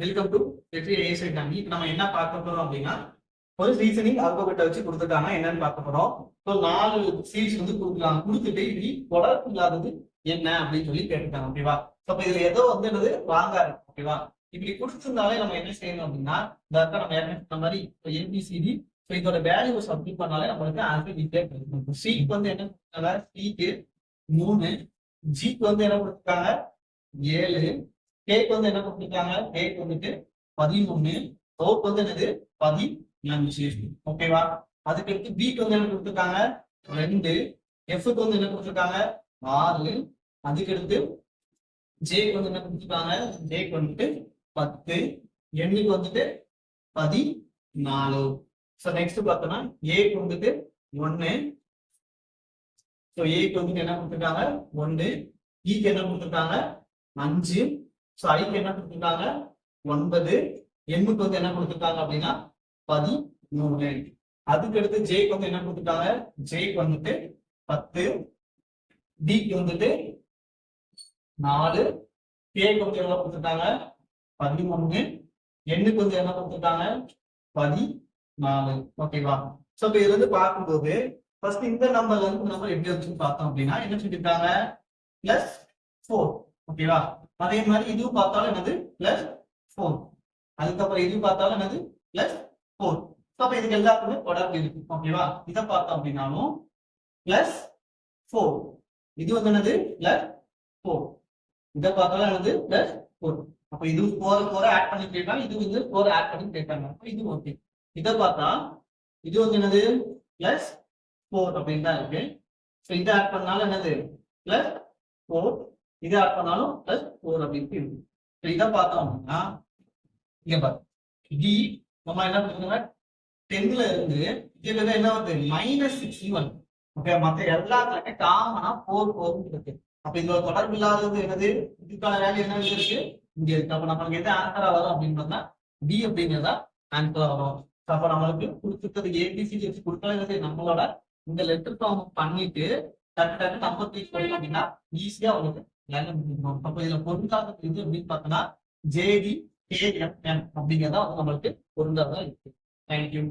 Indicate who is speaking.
Speaker 1: Welcome to Vetri IAS exam இப்போ நம்ம என்ன பார்க்க போறோம் அப்படின்னா ஒரு ரீசனிங் அல்பபெட்டை வச்சு கொடுத்துருக்காங்க. என்னன்னு பார்க்க போறோம். ஸோ நாலு சீட்ஸ் வந்து கொடுக்கலாம். கொடுத்துட்டு இனி தொடர்பு இல்லாதது என்ன அப்படின்னு சொல்லி கேட்டுருக்காங்க ஓகேவா ஸோ இதுல ஏதோ வந்து என்னது? ராங்கா இருக்கு ஓகேவா இப்படி கொடுத்துருந்தாலே நம்ம என்ன செய்யணும் அப்படின்னா இந்த நம்ம ஏற்கனவே சொன்ன மாதிரி A B C D so இதோட வேல்யூ சப்மிட் பண்ணாலே நம்மளுக்கு ஆன்சர் ஈஸியாக கிடைக்கும். சிக்கு வந்து என்ன கொடுத்தாங்க சிக்கு மூணு ஜிக்கு வந்து என்ன கொடுத்துருக்காங்க? ஏழு கேக் வந்து என்ன கொடுத்துருக்காங்க? கேக் வந்துட்டு பதிமூணு சோப் வந்து என்னது? பதினஞ்சு ஓகேவா அதுக்கு அடுத்து பிக்கு வந்து என்ன கொடுத்துருக்காங்க? ரெண்டு. எஃப்க்கு வந்து என்ன கொடுத்துருக்காங்க? ஆறு. அதுக்கு அடுத்து ஜேக்கு வந்து என்ன கொடுத்துருக்காங்க? ஜேக்கு வந்துட்டு பத்து. எண்ணுக்கு வந்துட்டு பதினாலு. ஸோ நெக்ஸ்ட் பார்த்தோம்னா ஏக்கு வந்துட்டு ஒன்னு. ஸோ ஏக்கு வந்துட்டு என்ன கொடுத்துருக்காங்க? ஒன்னு. E பிக்கு என்ன கொடுத்துருக்காங்க? அஞ்சு. ஸோ ஐக்கு என்ன கொடுத்துருக்காங்க? ஒன்பது. எண்ணுக்கு வந்து என்ன கொடுத்துருக்காங்க அப்படின்னா? பதிமூணு. அதுக்கு அடுத்து ஜேக்கு வந்து என்ன கொடுத்துருக்காங்க? ஜேக்கு வந்துட்டு பத்து. டிக்கு வந்துட்டு நாலு. கேக்கு வந்து எவ்வளவு கொடுத்துருக்காங்க? பதிமூணு. எண்ணுக்கு வந்து என்ன கொடுத்துருக்காங்க? பதினாலு. ஓகேவா ஸோ இப்போ இதுல இருந்து பார்க்கும்போது ஃபர்ஸ்ட் இந்த நம்பர்ல இருந்து நம்பர் எப்படி வச்சுன்னு பார்த்தோம் அப்படின்னா என்ன சொல்லியிருக்காங்க? பிளஸ் ஃபோர் ஓகேவா அதே மாதிரி இதுவும் பார்த்தாலும் என்னது? பிளஸ் ஃபோர் அதுக்கப்புறம் இதுவும் பார்த்தாலும் என்னது? பிளஸ் ஃபோர் அப்ப இதுக்கு எல்லாத்துக்குமே தொடர்பு இருக்கு. ஓகேவா இதை பார்த்தோம் அப்படின்னாலும் பிளஸ் ஃபோர் இது வந்து என்னது? பிளஸ் ஃபோர் இதை பார்த்தாலும் என்னது? பிளஸ் ஃபோர் அப்ப இது ஃபோர் ஃபோர் ஆட் பண்ணி கேட்பாங்க இது வந்து ஃபோர் ஆட் பண்ணி கேட்பாங்க அப்ப இது ஓகே இதை பார்த்தா இது வந்து என்னது? பிளஸ் ஃபோர் அப்படின்னு தான் இருக்கு. ஸோ இதை ஆட் பண்ணாலும் என்னது? பிளஸ் ஃபோர் இது ஆட் பண்ணாலும் பிளஸ் ஃபோர் அப்படின்னு இருக்கு இதை பார்த்தோம் அப்படின்னா இங்க பாரு. டி நம்ம என்ன பண்ணுங்க டென்ல இருந்து இதுல என்ன வருது? மைனஸ் சிக்ஸ்டி ஒன் ஓகே மத்த எல்லாத்துலயுமே காமனா ஃபோர் ஃபோர் இருக்கு. அப்ப இதுல தொடர்பு இல்லாதது என்னது? இதுக்கான வேல்யூ என்ன இருக்கு இங்க இருக்கு. அப்ப நம்மளுக்கு எது ஆன்சரா வரும் அப்படின்னு பார்த்தா டி அப்படிங்கிறதா ஆன்சரா வரும். அப்ப நம்மளுக்கு கொடுத்துருக்கிறது ஏபிசிடி வச்சு கொடுக்கறது நம்மளோட இந்த லெட்டர் ஃபார்ம் பண்ணிட்டு டக்கு டக்கு நம்பர் தூக்கி அப்படின்னா ஈஸியா உங்களுக்கு வேலை முடிஞ்சிடும் அப்ப இதுல பொருந்தாத இது அப்படின்னு பார்த்தோம்னா ஜேடி கேஎம்எம் அப்படிங்கிறதா வந்து நம்மளுக்கு பொருந்தாதான் இருக்கு. தேங்க்யூ